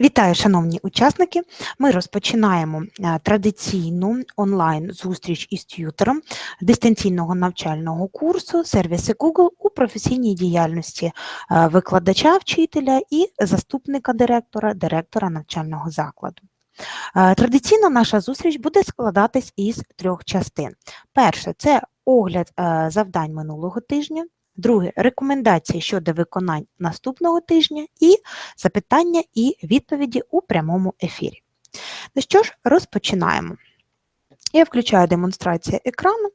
Вітаю, шановні учасники! Ми розпочинаємо е, традиційну онлайн-зустріч із т'ютером дистанційного навчального курсу сервіси Google у професійній діяльності е, викладача, вчителя і заступника директора, директора навчального закладу. Е, Традиційно наша зустріч буде складатись із трьох частин. Перше це огляд завдань минулого тижня. Друге рекомендації щодо виконань наступного тижня і запитання і відповіді у прямому ефірі. Ну що ж, розпочинаємо. Я включаю демонстрацію екрану,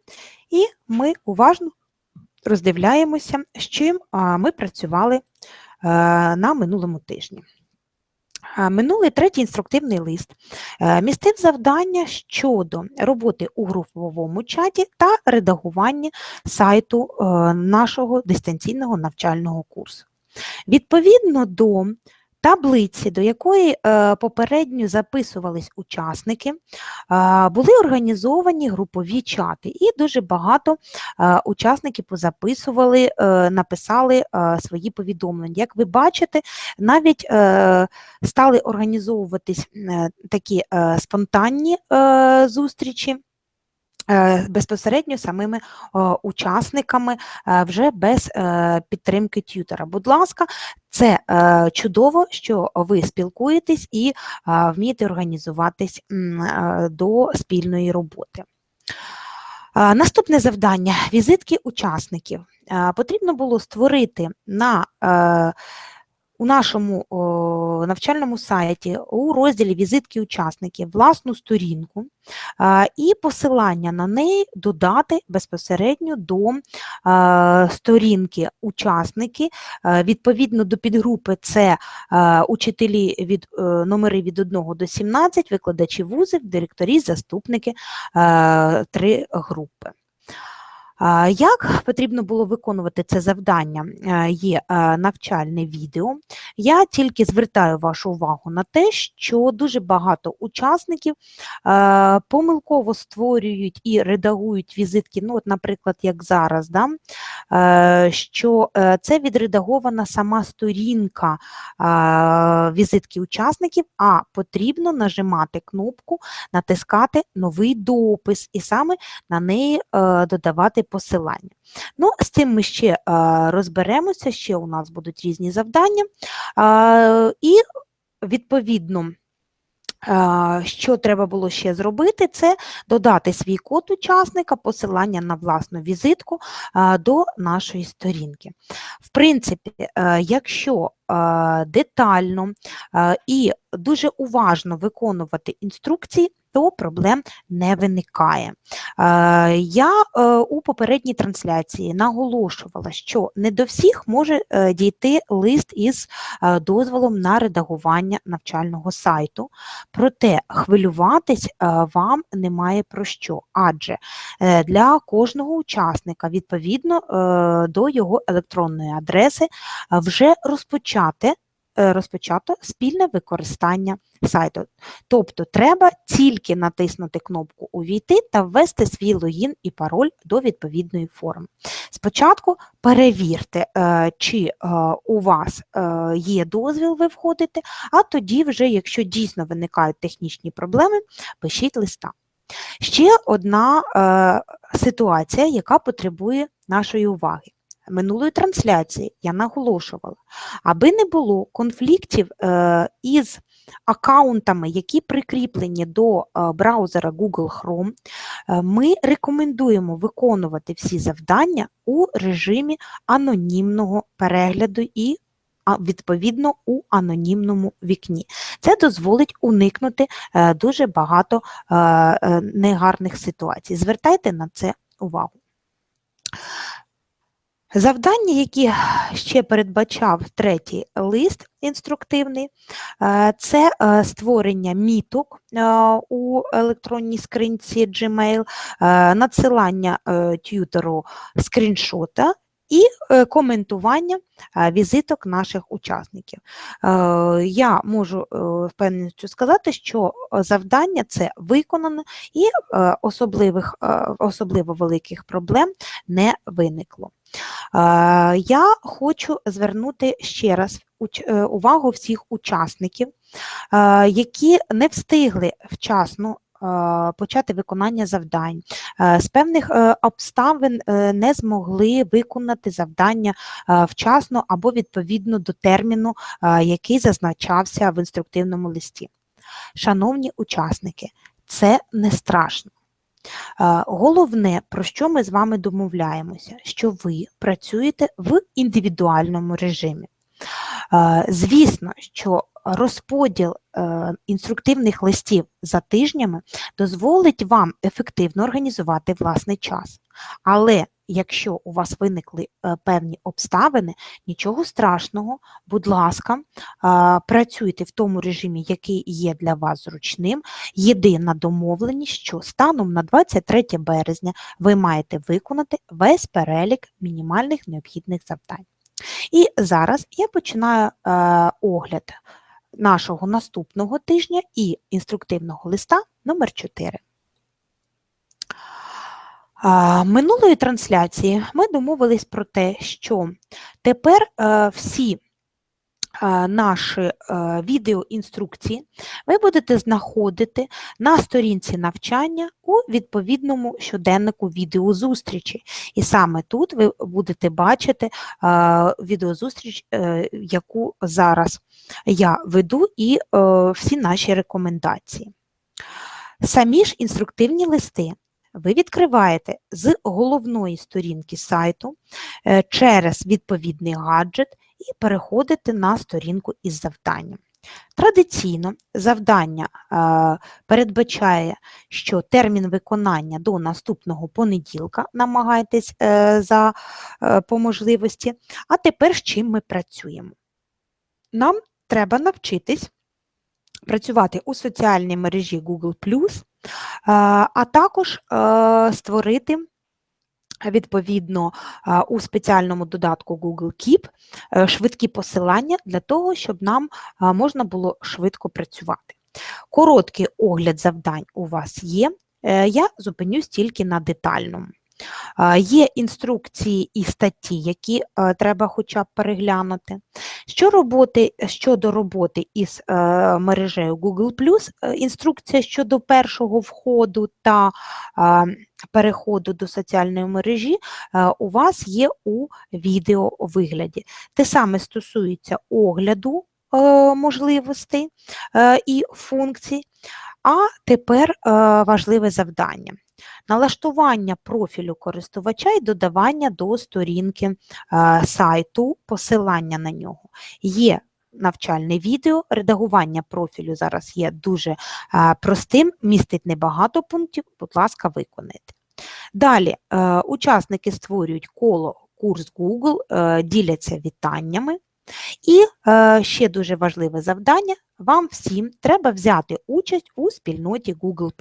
і ми уважно роздивляємося, з чим ми працювали е, на минулому тижні. Минулий третій інструктивний лист е, містив завдання щодо роботи у груповому чаті та редагування сайту е, нашого дистанційного навчального курсу. Відповідно до таблиці, до якої е, попередньо записувались учасники, е, були організовані групові чати, і дуже багато е, учасників позаписували, написали свої повідомлення. Як ви бачите, навіть стали організовуватись такі спонтанні зустрічі. Е, Безпосередньо самими е, учасниками е, вже без підтримки т'ютера. Будь ласка, це чудово, що ви спілкуєтесь і вмієте організуватись до спільної роботи. Наступне завдання візитки учасників. Потрібно було створити на у нашому о, навчальному сайті у розділі візитки учасників власну сторінку а, і посилання на неї додати безпосередньо до а, сторінки учасники. А, Відповідно до підгрупи це а, учителі від е, номери від 1 до 17, викладачі вузів, директорі, заступники, а, три групи. Як потрібно було виконувати це завдання? Е, Є е, навчальне відео. Я тільки звертаю вашу увагу на те, що дуже багато учасників е, помилково створюють і редагують візитки. Ну, от, наприклад, як зараз, да? що це відредагована сама сторінка візитки учасників, а потрібно нажимати кнопку, натискати новий допис і саме на неї додавати посилання. Ну, з цим ми ще е, розберемося, ще у нас будуть різні завдання. І відповідно. Що треба було ще зробити, це додати свій код учасника, посилання на власну візитку до нашої сторінки. В принципі, е, якщо детально і дуже уважно виконувати інструкції, то проблем не виникає. Я е, у попередній трансляції наголошувала, що не до всіх може е, дійти лист із е, дозволом на редагування навчального сайту, проте хвилюватись вам немає про що, адже для кожного учасника відповідно до його електронної адреси вже розпочати е, розпочато спільне використання сайту. Тобто треба тільки натиснути кнопку Увійти та ввести свій логін і пароль до відповідної форми. Спочатку перевірте, е, чи е, у вас є дозвіл, ви входите, а тоді, вже, якщо дійсно виникають технічні проблеми, пишіть листа. Ще одна ситуація, яка потребує нашої уваги. Минулої трансляції я наголошувала, аби не було конфліктів е, із аккаунтами, які прикріплені до е, браузера Google Chrome, е, ми рекомендуємо виконувати всі завдання у режимі анонімного перегляду і відповідно у анонімному вікні. Це дозволить уникнути дуже багато негарних ситуацій. Звертайте на це увагу. Завдання, які ще передбачав третій лист інструктивний, е, це е, створення міток е, у електронній скринці Gmail, надсилання т'ютеру скріншота і коментування візиток наших учасників. Я можу впевненістю сказати, що завдання це виконано і особливих, особливо великих проблем не виникло. Я хочу звернути ще раз е, увагу всіх учасників, які не встигли вчасно почати виконання завдань. Е, з певних е, обставин е, не змогли виконати завдання вчасно або відповідно до терміну, який зазначався в інструктивному листі. Шановні учасники, це не страшно. Головне, про що ми з вами домовляємося, що ви працюєте в індивідуальному режимі. Звісно, що розподіл е, інструктивних листів за тижнями дозволить вам ефективно організувати власний час. Але якщо у вас виникли е, певні обставини, нічого страшного, будь ласка, працюйте в тому режимі, який є для вас зручним. Єдина домовленість, що станом на 23 березня ви маєте виконати весь перелік мінімальних необхідних завдань. І зараз я починаю е, огляд нашого наступного тижня і інструктивного листа номер 4 Минулої трансляції ми домовились про те, що тепер е, всі наші е, відеоінструкції ви будете знаходити на сторінці навчання у відповідному щоденнику відеозустрічі. І саме тут ви будете бачити відеозустріч, е, яку зараз я веду, і е, всі наші рекомендації. Самі ж інструктивні листи. Ви відкриваєте з головної сторінки сайту через відповідний гаджет і переходите на сторінку із завданням. Традиційно завдання е, передбачає, що термін виконання до наступного понеділка намагаєтесь е, за е, по можливості, а тепер з чим ми працюємо. Нам треба навчитись працювати у соціальній мережі Google, а також створити Відповідно, у спеціальному додатку Google Keep е, швидкі посилання для того, щоб нам можна було швидко працювати. Короткий огляд завдань у вас є, е, я зупинюсь тільки на детальному. Є інструкції і статті, які е, треба хоча б переглянути. Що роботи, Щодо роботи із е, мережею Google, е, інструкція щодо першого входу та переходу до соціальної мережі у вас є у відеовигляді. Те саме стосується огляду можливостей і функцій, а тепер важливе завдання налаштування профілю користувача і додавання до сторінки е, сайту, посилання на нього. Є навчальне відео, редагування профілю зараз є дуже е, простим, містить небагато пунктів, будь ласка, виконайте. Далі е, учасники створюють коло курс Google, діляться вітаннями. І е, ще дуже важливе завдання: вам всім треба взяти участь у спільноті Google.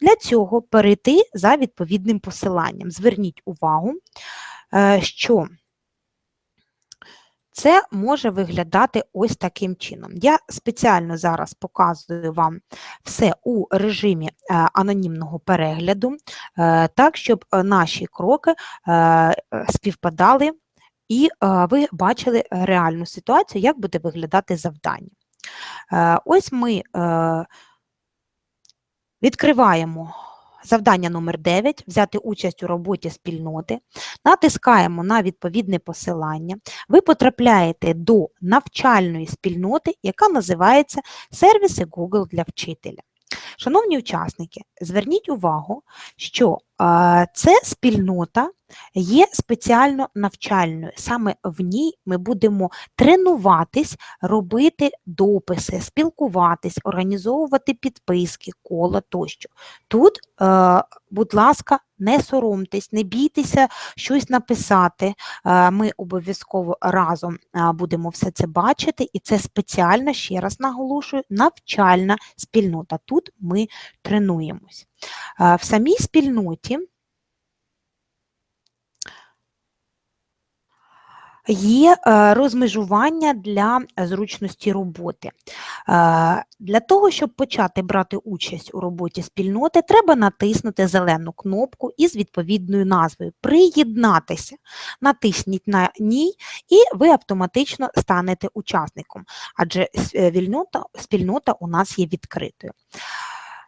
Для цього перейти за відповідним посиланням. Зверніть увагу, е, що це може виглядати ось таким чином. Я спеціально зараз показую вам все у режимі е, анонімного перегляду, е, так, щоб наші кроки співпадали і ви бачили реальну ситуацію, як буде виглядати завдання. Ось ми Відкриваємо завдання номер 9 взяти участь у роботі спільноти, натискаємо на відповідне посилання, ви потрапляєте до навчальної спільноти, яка називається Сервіси Google для вчителя. Шановні учасники, зверніть увагу, що це спільнота є спеціально навчальною. Саме в ній ми будемо тренуватись, робити дописи, спілкуватись, організовувати підписки, кола тощо. Тут, е, будь ласка, не соромтесь, не бійтеся щось написати. Е, ми обов'язково разом е, будемо все це бачити, і це спеціальна, ще раз наголошую, навчальна спільнота. Тут ми тренуємось. В самій спільноті Є е, розмежування для зручності роботи. Е, Для того, щоб почати брати участь у роботі спільноти, треба натиснути зелену кнопку із відповідною назвою Приєднатися. Натисніть на ній, і ви автоматично станете учасником, адже е, спільнота у нас є відкритою.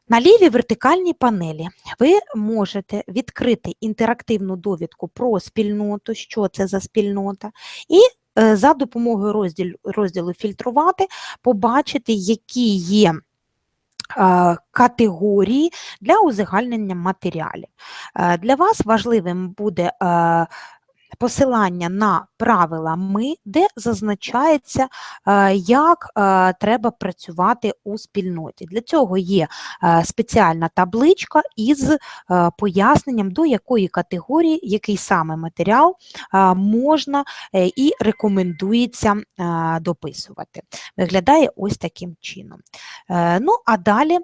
На лівій вертикальній панелі ви можете відкрити інтерактивну довідку про спільноту, що це за спільнота, і е, за допомогою розділу, розділу фільтрувати, побачити, які є е, категорії для узагальнення матеріалів. Е, Для вас важливим буде посилання на правила ми, де зазначається, е, як е, треба працювати у спільноті. Для цього є е, спеціальна табличка із поясненням, до якої категорії, який саме матеріал можна і рекомендується дописувати. Виглядає ось таким чином. Ну, а далі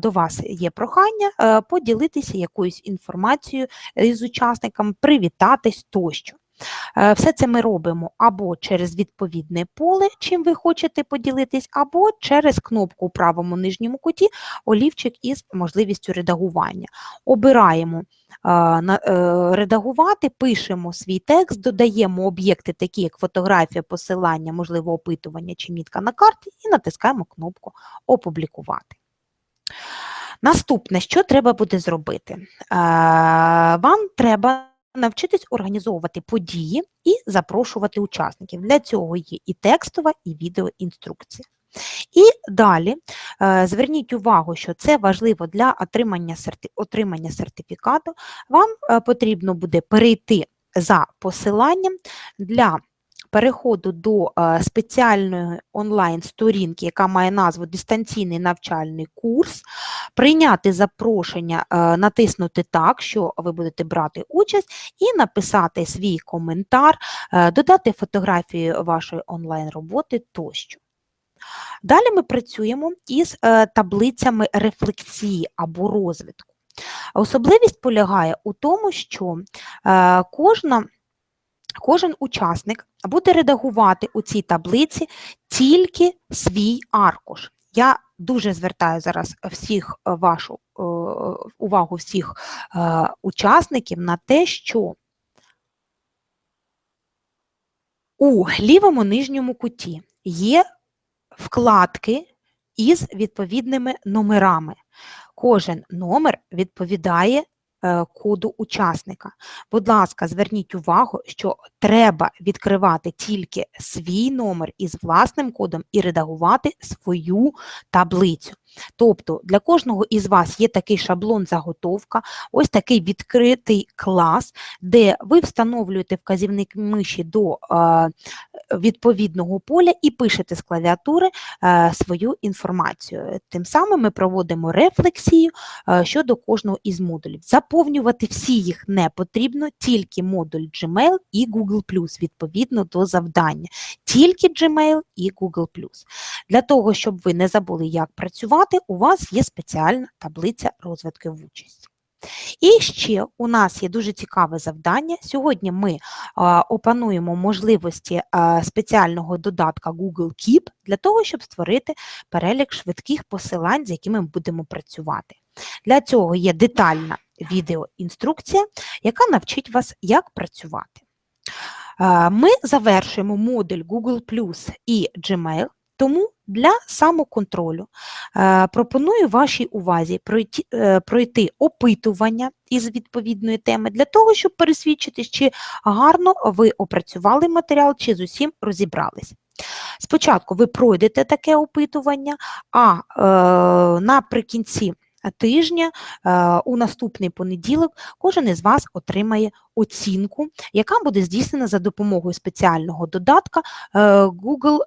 до вас є прохання поділитися якоюсь інформацією із учасниками, привітатись тощо. Е, Все це ми робимо або через відповідне поле, чим ви хочете поділитись, або через кнопку у правому нижньому куті олівчик із можливістю редагування. Обираємо е, е, редагувати, пишемо свій текст, додаємо об'єкти, такі як фотографія, посилання, можливо, опитування чи мітка на карті, і натискаємо кнопку Опублікувати. Наступне, що треба буде зробити? Вам треба навчитись організовувати події і запрошувати учасників. Для цього є і текстова, і відеоінструкція. І далі е, зверніть увагу, що це важливо для отримання, отримання сертифікату. Вам е, потрібно буде перейти за посиланням для переходу до спеціальної онлайн-сторінки, яка має назву Дистанційний навчальний курс, прийняти запрошення, е, натиснути так, що ви будете брати участь, і написати свій коментар, е, додати фотографію вашої онлайн-роботи тощо. Далі ми працюємо із е, таблицями рефлексії або розвитку. Особливість полягає у тому, що кожна, кожен учасник буде редагувати у цій таблиці тільки свій аркуш. Я дуже звертаю зараз всіх е, вашу е, увагу всіх е, учасників на те, що у лівому нижньому куті є вкладки із відповідними номерами. Кожен номер відповідає коду учасника. Будь ласка, зверніть увагу, що треба відкривати тільки свій номер із власним кодом і редагувати свою таблицю. Тобто для кожного із вас є такий шаблон заготовка, ось такий відкритий клас, де ви встановлюєте вказівник миші до е, відповідного поля і пишете з клавіатури е, свою інформацію. Тим самим ми проводимо рефлексію е, щодо кожного із модулів. Заповнювати всі їх не потрібно, тільки модуль Gmail і Google+, відповідно до завдання. Тільки Gmail і Google+. Для того, щоб ви не забули, як працювати, у вас є спеціальна таблиця розвитку в участі. І ще у нас є дуже цікаве завдання. Сьогодні ми опануємо можливості спеціального додатка Google Keep для того, щоб створити перелік швидких посилань, з якими ми будемо працювати. Для цього є детальна відеоінструкція, яка навчить вас, як працювати. Ми завершуємо модуль Google і Gmail, тому для самоконтролю е, пропоную вашій увазі пройти, е, пройти опитування із відповідної теми для того, щоб пересвідчитись, чи гарно ви опрацювали матеріал, чи з усім розібрались. Спочатку ви пройдете таке опитування, а е, наприкінці тижня, е, у наступний понеділок, кожен із вас отримає оцінку, яка буде здійснена за допомогою спеціального додатка е, Google.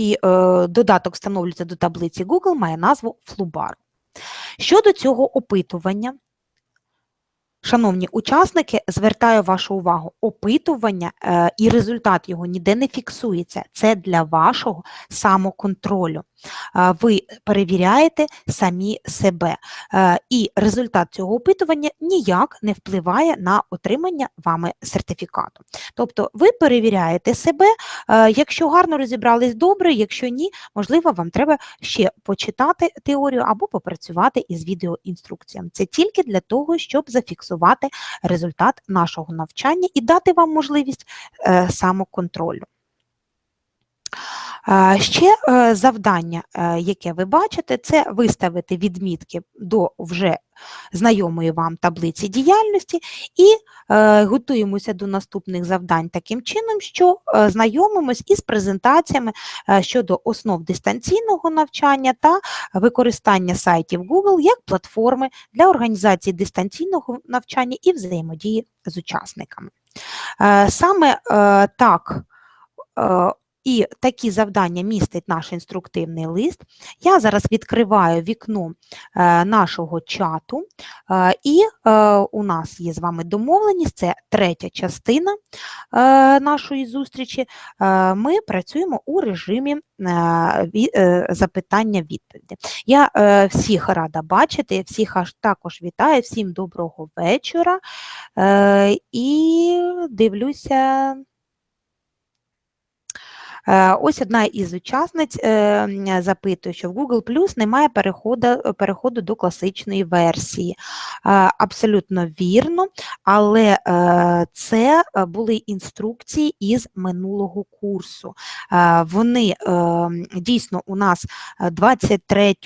І е, додаток встановлюється до таблиці Google, має назву Flubar. Щодо цього опитування, шановні учасники, звертаю вашу увагу, опитування е, і результат його ніде не фіксується. Це для вашого самоконтролю. Ви перевіряєте самі себе. Е, І результат цього опитування ніяк не впливає на отримання вами сертифікату. Тобто ви перевіряєте себе, е, якщо гарно розібрались добре, якщо ні, можливо, вам треба ще почитати теорію або попрацювати із відеоінструкціями. Це тільки для того, щоб зафіксувати результат нашого навчання і дати вам можливість е, самоконтролю. Ще е, завдання, е, яке ви бачите, це виставити відмітки до вже знайомої вам таблиці діяльності і е, готуємося до наступних завдань таким чином, що знайомимось із презентаціями щодо основ дистанційного навчання та використання сайтів Google як платформи для організації дистанційного навчання і взаємодії з учасниками. Саме так і такі завдання містить наш інструктивний лист. Я зараз відкриваю вікно е, нашого чату, е, і е, у нас є з вами домовленість, це третя частина нашої зустрічі. Ми працюємо у режимі ві- запитання-відповіді. Я всіх рада бачити, всіх також вітаю, всім доброго вечора. І дивлюся. Е, Ось одна із учасниць е, запитує, що в Google Plus немає переходу, переходу до класичної версії. Е, Абсолютно вірно, але е, це е, були інструкції із минулого курсу. Е, Вони е, дійсно у нас е, 23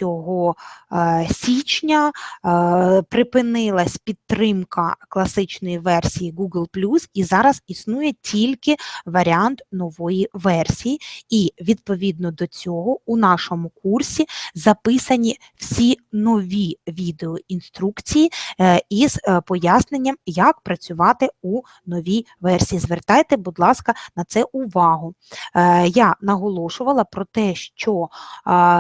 е, січня е, припинилась підтримка класичної версії Google Plus, і зараз існує тільки варіант нової версії. І відповідно до цього у нашому курсі записані всі нові відеоінструкції е, із е, поясненням, як працювати у новій версії. Звертайте, будь ласка, на це увагу. Е, Я наголошувала про те, що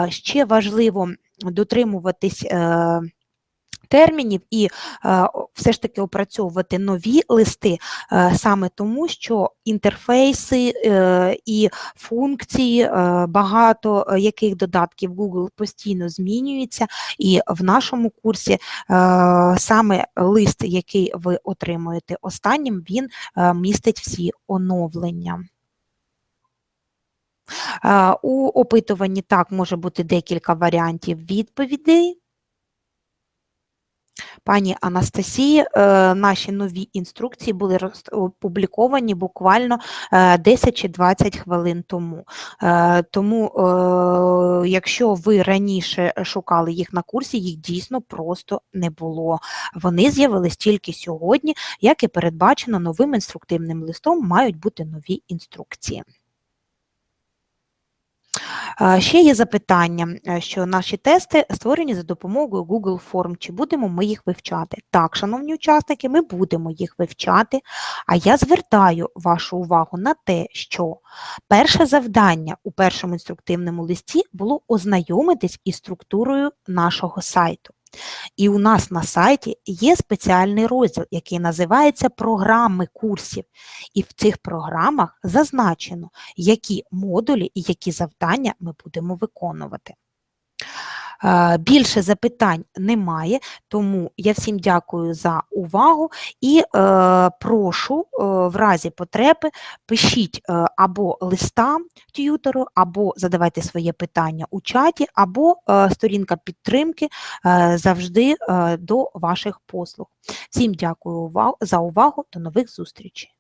ще важливо дотримуватись. Термінів і е, все ж таки опрацьовувати нові листи е, саме тому, що інтерфейси е, і функції, багато яких додатків Google постійно змінюються, і в нашому курсі саме лист, який ви отримуєте останнім, він містить всі оновлення. У опитуванні так може бути декілька варіантів відповідей. Пані Анастасії, е, наші нові інструкції були опубліковані буквально е, 10 чи 20 хвилин тому. Е, Тому, е, якщо ви раніше шукали їх на курсі, їх дійсно просто не було. Вони з'явились тільки сьогодні, як і передбачено новим інструктивним листом, мають бути нові інструкції. Ще є запитання, е, що наші тести створені за допомогою Google Form. Чи будемо ми їх вивчати? Так, шановні учасники, ми будемо їх вивчати. А я звертаю вашу увагу на те, що перше завдання у першому інструктивному листі було ознайомитись із структурою нашого сайту. І у нас на сайті є спеціальний розділ, який називається Програми курсів. І в цих програмах зазначено, які модулі і які завдання ми будемо виконувати. Е, Більше запитань немає, тому я всім дякую за увагу і е, прошу е, в разі потреби пишіть е, або листа т'ютору, або задавайте своє питання у чаті, або е, сторінка підтримки е, завжди е, до ваших послуг. Всім дякую за увагу, до нових зустрічей.